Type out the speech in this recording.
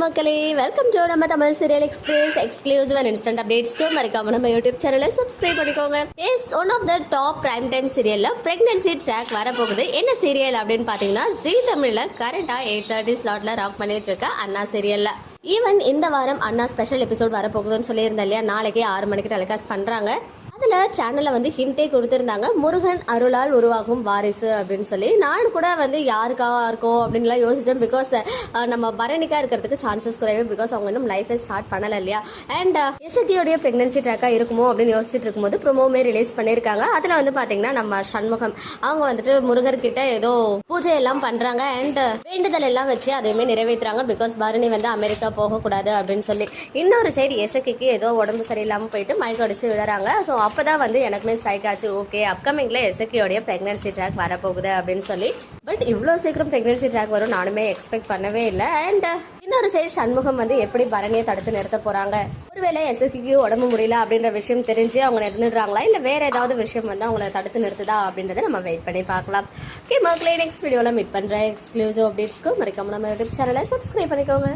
மக்களே வெல்கம் ஜோ நம்ம Tamil serial express exclusive and instant அப்டேட்ஸ்க்கு மறக்காம நம்ம யூடியூப் சேனலை சப்ஸ்கிரைப் பண்ணிக்கோங்க. As one of the top prime time சீரியல்ல பிரெக்னன்சி ட்ராக் வரப்போகுது. என்ன சீரியல் அப்படின்னு பாத்தீங்கன்னா ஜி தமிழ்ல கரெக்டா எயிட் தேர்ட்டி ஸ்லாட்ல ராக் பண்ணிட்டு இருக்க அண்ணா சீரியல்ல ஈவன் இந்த வாரம் அண்ணா ஸ்பெஷல் எபிசோட் வரப்போகுதுன்னு சொல்லியிருந்தேன் இல்லையா? நாளைக்கே ஆறு மணிக்கு டெலிகாஸ்ட் பண்ணுறாங்க அதில் சேனலில் வந்து ஹிண்டே கொடுத்துருந்தாங்க. முருகன் அருளால் உருவாகும் வாரிசு அப்படின்னு சொல்லி. நான் கூட வந்து யாருக்காக இருக்கோ அப்படின்லாம் யோசித்தேன் பிகாஸ் நம்ம பரணிக்கா இருக்கிறதுக்கு சான்சஸ் குறைவு. பிகாஸ் அவங்க இன்னும் லைஃபை ஸ்டார்ட் பண்ணலை இல்லையா? அண்ட் எஸ்எக்கியோடைய ப்ரெக்னன்சி ட்ராக்காக இருக்குமோ அப்படின்னு யோசிச்சுட்டு இருக்கும்போது ப்ரொமோவுமே ரிலீஸ் பண்ணியிருக்காங்க. அதில் வந்து பார்த்தீங்கன்னா நம்ம சண்முகம். அவங்க வந்துட்டு முருகர்கிட்ட ஏதோ பூஜை எல்லாம் பண்ணுறாங்க அண்ட் வேண்டுதல் எல்லாம் வச்சு அதையுமே நிறைவேற்றுறாங்க பிகாஸ் பரணி வந்து அமெரிக்கா போகக்கூடாது அப்படின்னு சொல்லி. இன்னொரு சைடு எசக்கிக்கு ஏதோ உடம்பு சரியில்லாமல் போயிட்டு மயக்க அடிச்சு விடுறாங்க ஸோ அப்போ தான் வந்து எனக்குமே ஸ்ட்ரைக் ஆச்சு. ஓகே அப்கமிங்கில் எஸ்எக்கியோடைய ப்ரெக்னன்சி ட்ராக் வரப்போகுது அப்படின்னு சொல்லி. பட் இவ்வளோ சீக்கிரம் ப்ரெக்னன்சி ட்ராக் வரும் நானுமே எக்ஸ்பெக்ட் பண்ணவே இல்லை. அண்ட் uh, இன்னொரு சைடு சண்முகம் வந்து எப்படி பரணியை தடுத்து நிறுத்த போகிறாங்க ஒருவேளை எசக்கிக்கு உடம்பு முடியல அப்படின்ற விஷயம் தெரிஞ்சு அவங்க நிறுத்துடுறாங்களா இல்லை வேறு ஏதாவது விஷயம் வந்து அவங்கள தடுத்து நிறுத்துதா அப்படின்றத நம்ம வெயிட் பண்ணி பார்க்கலாம். ஓகே மக்களே நெக்ஸ்ட் வீடியோவில் மீட் பண்ணுறேன் எக்ஸ்க்ளூசிவ் அப்டேட்ஸ்க்கு மறக்காம நம்ம யூடியூப் சேனலை சப்ஸ்கிரைப் பண்ணிக்கோங்க.